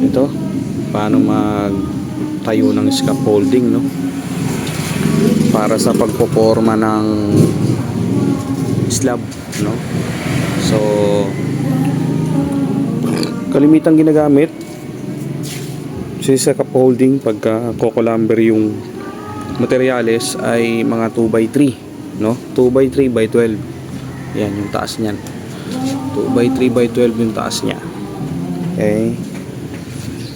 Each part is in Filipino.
ito paano magtayo ng scaffolding no? Para sa pagpoporma ng slab no? So kalimitang ginagamit sa scaffolding pagka kokolumber yung materyales ay mga 2x3 no? 2x3 by 12 yan yung taas niyan. 2x3 by 12 yung taas niya. Okay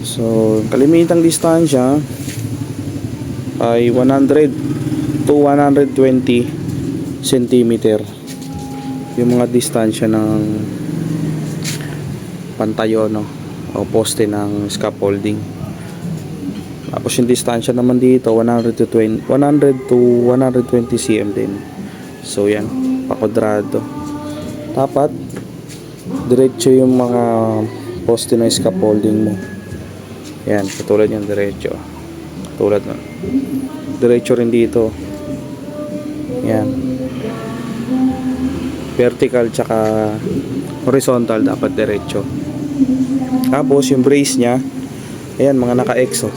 so kalimitang distansya ay 100 to 120 centimeter. Yung mga distansya ng pantayo no? O poste ng scaffolding. Tapos yung distansya naman dito 100 to 20 100 to 120 cm din. So yan. Pakwadrado dapat diretso yung mga poste ng scaffolding mo yan katulad yan diretso. Katulad nun. Diretso rin dito. Yan. Vertical tsaka horizontal dapat diretso. Tapos yung brace nya ayan mga naka X oh.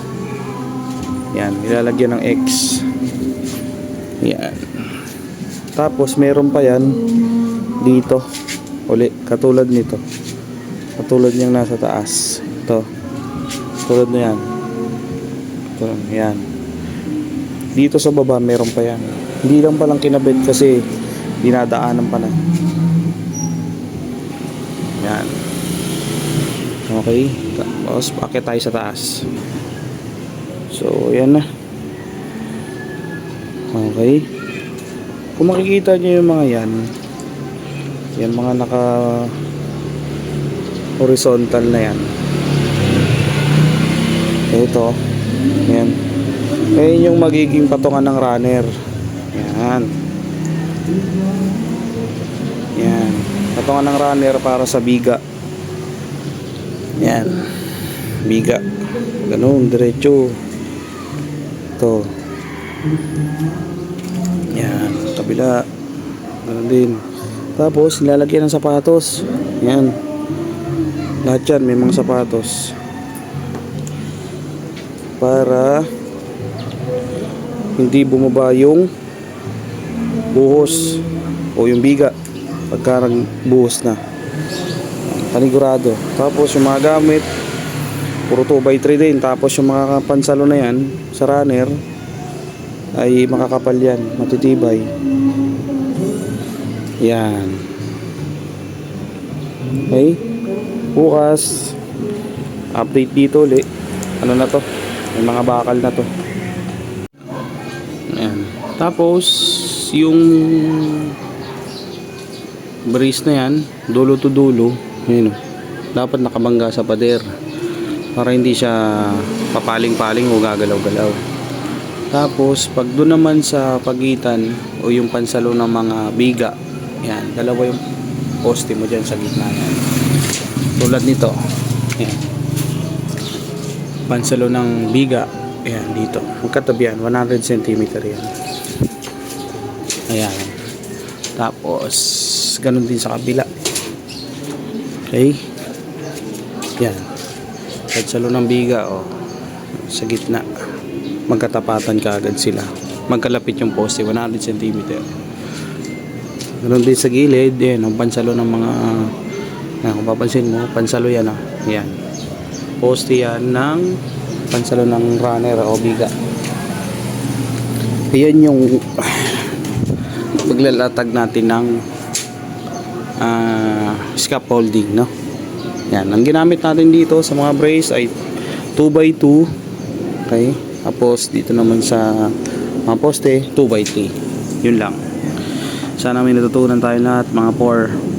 yan nilalagyan ng X. Yan. Tapos meron pa yan dito. Uli katulad nito. Katulad niyang nasa taas. Ito tulad na yan. Ito yan. Dito sa baba meron pa yan. Hindi lang palang kinabit kasi dinadaanan pa na. Yan. Okay. Tapos pakit tayo sa taas? So yan na. Okay. Kung makikita nyo yung mga yan yan mga naka horizontal na yan ito. Yan ngayon yung magiging patungan ng runner. Yan yan patungan ng runner para sa biga. Yan biga. Ganun diretso. Ito. Yan kabila. Ganun din. Tapos nilalagyan ng sapatos. Yan lahat yan may mga sapatos para hindi bumaba yung buhos o yung biga pagka buhos na. Panigurado. Tapos yung mga gamit puro 2x3 din. Tapos yung mga pansalo na yan sa runner ay makakapal yan matitibay. Yan. Okay? Bukas update dito ulit. Ano na to may mga bakal na to. Yan tapos yung brace na yan dulo to dulo yun, dapat nakabangga sa pader para hindi siya papaling-paling o gagalaw-galaw. Tapos pag doon naman sa pagitan o yung pansalo ng mga biga yan, dalawa yung poste mo dyan sa gitna yan. Tulad nito. Yan pansalo ng biga. Ayan dito. Magkatabi yan 100 cm yan. Ayan. Tapos ganun din sa kabila. Okay? Yan pansalo ng biga o sa gitna. Magkatapatan ka agad sila. Magkalapit yung poste 100 cm ganun din sa gilid. Yan ang pansalo ng mga yan, kung papansin mo pansalo yan ah. Yan poste yan ng pansalo ng runner o biga yan yung paglalatag natin ng ah, scaffolding no? Yan. Ang ginamit natin dito sa mga brace ay 2x2 okay? Tapos dito naman sa mga poste 2x3 yun lang. Sana may natutunan tayo lahat mga 4